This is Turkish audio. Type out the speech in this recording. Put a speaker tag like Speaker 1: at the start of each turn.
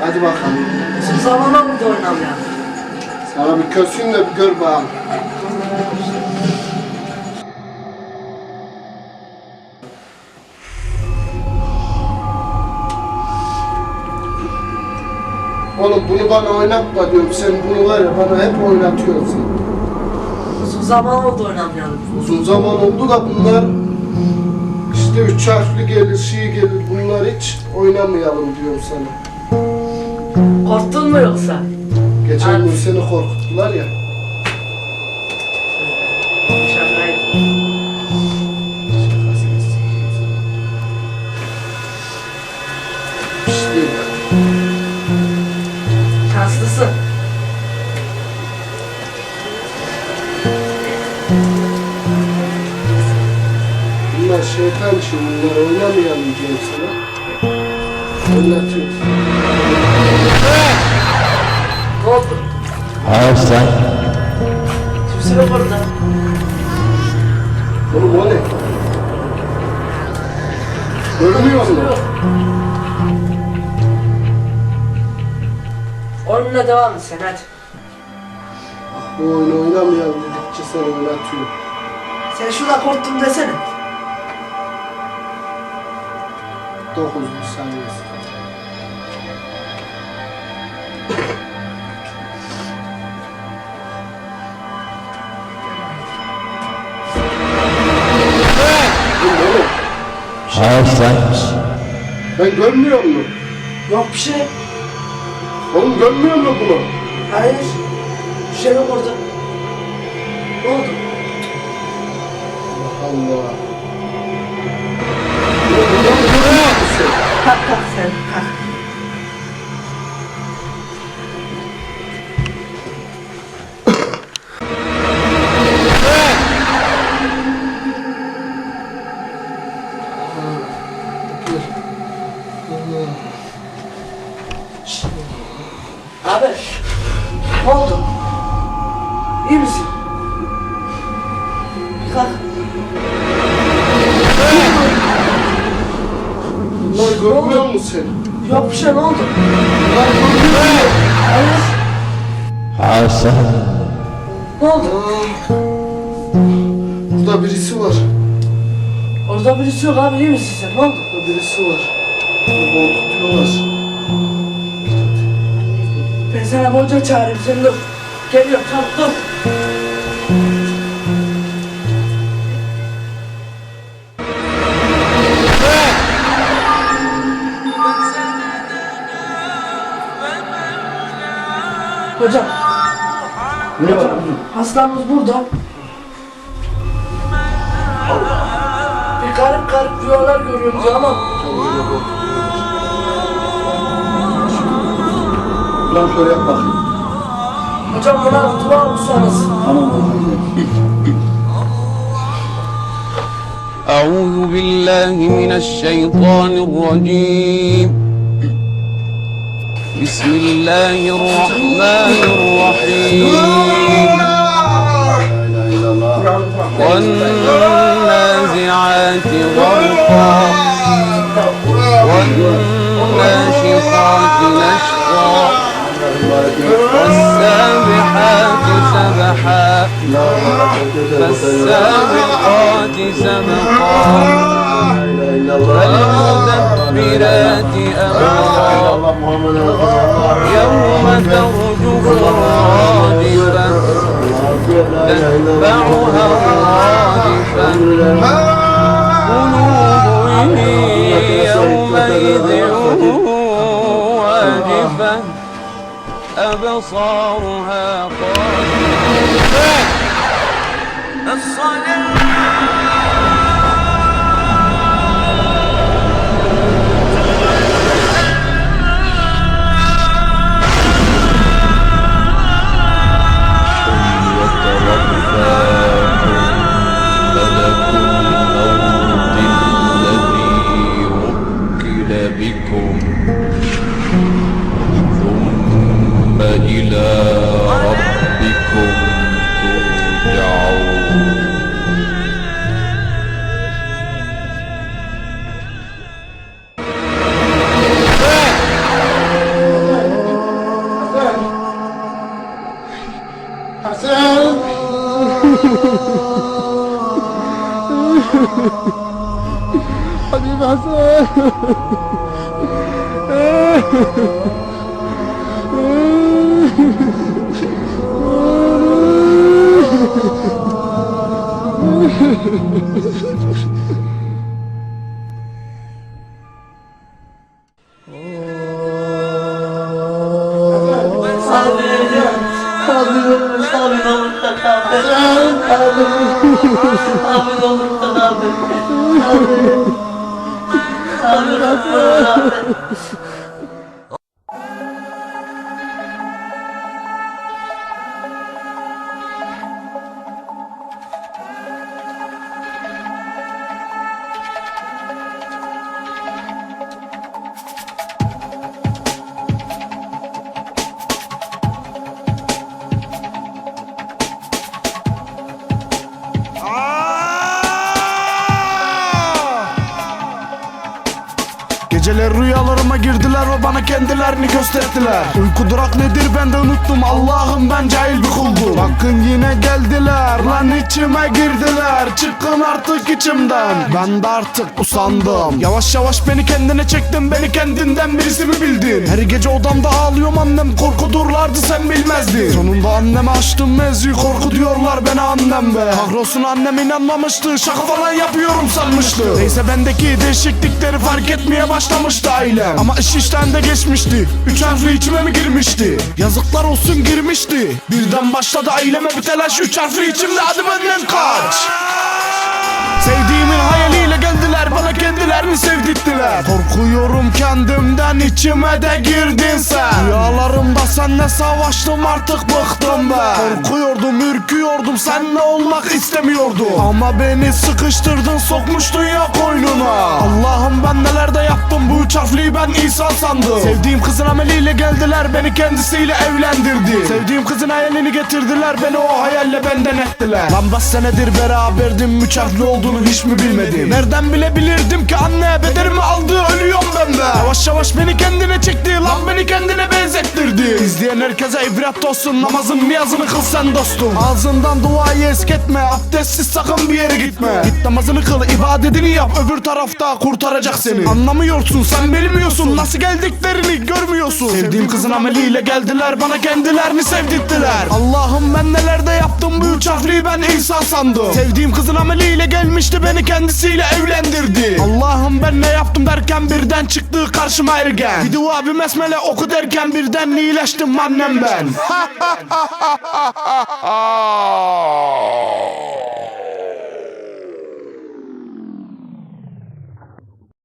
Speaker 1: Hadi bakalım.
Speaker 2: Uzun zamana burada oynamayalım.
Speaker 1: Sana bir kösün de bir gör bakalım. Oğlum bunu bana oynatma diyorum. Sen bunu var ya bana hep oynatıyorsun.
Speaker 2: Uzun zaman oldu oynamayalım.
Speaker 1: Uzun zaman oldu da bunlar işte üç harfli gelir, şey gelir. Bunlar hiç oynamayalım diyorum sana.
Speaker 2: Korktun mu yoksa?
Speaker 1: Geçen gün seni korkuttular ya.
Speaker 2: Şanslısın.
Speaker 1: bunlar şeytan işi. Bunlar oynamayalım diyorum sana. Oynatıyorum.
Speaker 3: Arslan.
Speaker 2: Kimse yok orada.
Speaker 1: Oğlum o ne? Görmüyor musun?
Speaker 2: Yok. Oyununa devam et sen hadi.
Speaker 1: Bu oyunu oynamayalım dedikçe seni oynatıyorum.
Speaker 2: Sen şurada korktum desene.
Speaker 1: 9 bir saniyesi.
Speaker 3: Arslan.
Speaker 1: Ben görmüyor musun?
Speaker 2: Yok bir şey.
Speaker 1: Oğlum görmüyor musun bunu?
Speaker 2: Hayır. Bir şey yok orada. Ne oldu?
Speaker 1: Allah Allah.
Speaker 2: Sen Ne oldu? İyi misin? Bir kalk.
Speaker 1: Bunlar görmüyor musun sen?
Speaker 2: Yok bir şey ne oldu?
Speaker 1: Bunlar görmüyor musun?
Speaker 2: Hayır.
Speaker 3: Arslan.
Speaker 2: Ne oldu?
Speaker 1: Burada birisi var.
Speaker 2: Orada birisi yok abi iyi misin sen? Ne oldu?
Speaker 1: Burada birisi var. Korkutuyorlar.
Speaker 2: Bir hoca çağırayım sen dur. Geliyor tamam dur. Hocam.
Speaker 3: Ne var?
Speaker 2: Hastamız burada. Bir garip garip rüyalar görüyoruz ama
Speaker 3: Ulan şöyle yap bakayım.
Speaker 2: hocam buna dua okusanız.
Speaker 3: Tamam
Speaker 4: أعوذ بالله من الشيطان الرجيم بسم الله الرحمن الرحيم فالسابقات سبقا فالمدبرات أمرا يوم ترجف الرادفة تتبعها الرادفة قلوب يومئذ واجفة. أبصارها خاشعة
Speaker 1: Hadi Hasan.
Speaker 2: Abi. Abi ne olur. Abi ne
Speaker 5: Geceler rüyalarıma girdiler ve bana kendilerini gösterdiler. Uyku durak nedir ben de unuttum. Allah'ım ben cahil bir kuldum. Bakın yine geldiler lan içime girdiler. Çıkın artık içimden. Ben de artık usandım. Yavaş yavaş beni kendine çektin Beni kendinden birisi mi bildin? Her gece odamda ağlıyorum annem korkudurlardı sen bilmezdin. Sonunda anneme açtım mevzuyu korku diyorlar bana annem be. Kahrolsun annem inanmamıştı şaka falan yapıyorum sanmıştı. Neyse bendeki değişiklikleri fark etmeye başlamıştı ailem. Ama iş işten de geçmişti. Üç harfli içime mi girmişti? Yazıklar olsun girmişti. Birden başladı aileme bir telaş. Üç harfli içimde hadi benden kaç. Sevdiğimin hayaliyle Korkuyorum kendimden içime de girdin sen. Rüyalarımda seninle savaştım artık bıktım ben. Korkuyordum ürküyordum seninle olmak istemiyordum. Ama beni sıkıştırdın sokmuştun ya koynuna. Allah'ım ben neler de yaptım bu üç harfliyi ben insan sandım. Sevdiğim kızın ameliyle geldiler beni kendisiyle evlendirdi. Sevdiğim kızın hayalini getirdiler beni o hayalle benden ettiler. Lan bas senedir beraberdim üç harfli olduğunu hiç mi bilmedim? Nereden bilebilirdim ki anne bedenimi aldı ölüyorum de Yavaş yavaş beni kendine çekti lan beni kendine benzettirdi. İzleyen herkese ibret olsun namazın niyazını kıl sen dostum. Ağzından duayı esketme abdestsiz sakın bir yere gitme. Git namazını kıl ibadetini yap öbür tarafta kurtaracak seni. Anlamıyorsun sen bilmiyorsun nasıl geldiklerini görmüyorsun. Sevdiğim kızın ameliyle geldiler bana kendilerini sevdirttiler. Allah'ım ben neler de yaptım bu üç harfliyi ben insan sandım. Sevdiğim kızın ameliyle gelmişti beni kendisiyle evlendirdi. Allah'ım ben ne yaptım derken birden çıktı karşıma ergen. Bir dua bir mesmele oku derken birden iyileştim annem ben